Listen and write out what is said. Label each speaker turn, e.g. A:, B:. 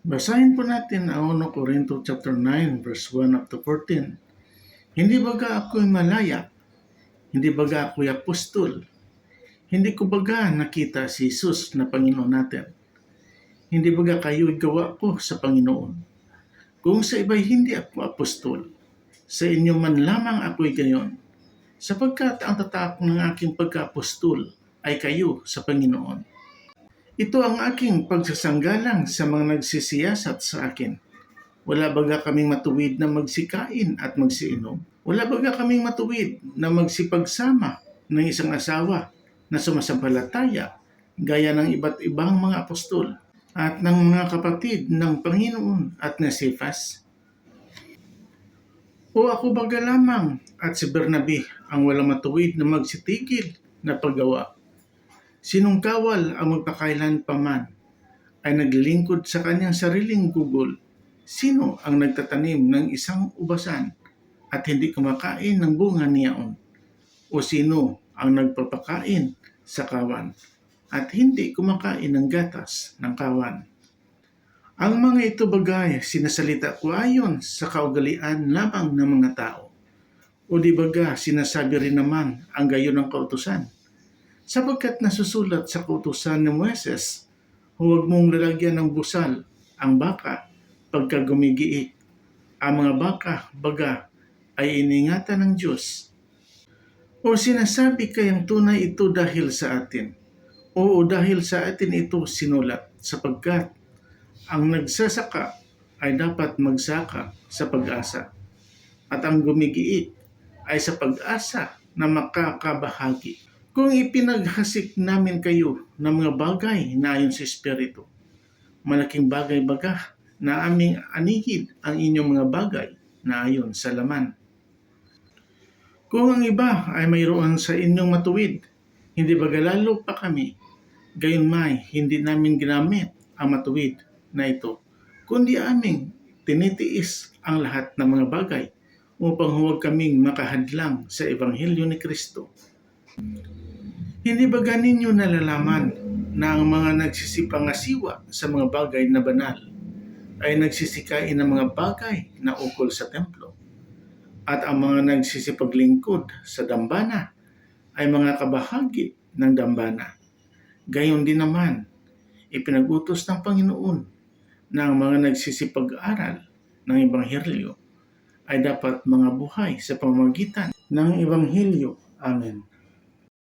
A: Basahin po natin ang 1 Corinto chapter 9 verse 1 up to 14. Hindi baga ako'y malaya? Hindi baga ako'y apostol? Hindi ko baga nakita si Jesus na Panginoon natin? Hindi baga kayo'y gawa ko sa Panginoon? Kung sa iba'y hindi ako apostol, sa inyo man lamang ako'y gayon, sapagkat ang tatak ng aking pagka-apostol ay kayo sa Panginoon. Ito ang aking pagsasanggalang sa mga nagsisiyasat sa akin. Wala baga kaming matuwid na magsikain at magsiinom? Wala baga kaming matuwid na magsipagsama ng isang asawa na sumasampalataya gaya ng iba't ibang mga apostol at ng mga kapatid ng Panginoon at na Sifas? O ako baga lamang at si Bernabe ang walang matuwid na magsitigil na paggawa Sinong kawal ang magpakailan pa man ay naglilingkod sa kanyang sariling gugol. Sino ang nagtatanim ng isang ubasan at hindi kumakain ng bunga niyaon? O sino ang nagpapakain sa kawan at hindi kumakain ng gatas ng kawan? Ang mga ito bagay sinasalita ko ayon sa kaugalian lamang ng mga tao. O di baga sinasabi rin naman ang gayon ng kautusan? Sapagkat nasusulat sa kautusan ni Moises, huwag mong lalagyan ng busal ang baka pagka gumigiit. Ang mga baka, baga, ay iningatan ng Diyos. O sinasabi kayang tunay ito dahil sa atin. Oo, dahil sa atin ito sinulat, sapagkat ang nagsasaka ay dapat magsaka sa pag-asa. At ang gumigiit ay sa pag-asa na makakabahagi kung ipinaghasik namin kayo ng mga bagay na ayon sa Espiritu, malaking bagay baga na aming anihid ang inyong mga bagay na ayon sa laman. Kung ang iba ay mayroon sa inyong matuwid, hindi baga lalo pa kami, gayon may hindi namin ginamit ang matuwid na ito, kundi aming tinitiis ang lahat ng mga bagay upang huwag kaming makahadlang sa Ebanghelyo ni Kristo hindi ba ninyo nalalaman na ang mga nagsisipangasiwa sa mga bagay na banal ay nagsisikain ng mga bagay na ukol sa templo? At ang mga nagsisipaglingkod sa dambana ay mga kabahagi ng dambana. Gayon din naman, ipinagutos ng Panginoon na ang mga nagsisipag-aral ng Ebanghelyo ay dapat mga buhay sa pamamagitan ng Ebanghelyo. Amen.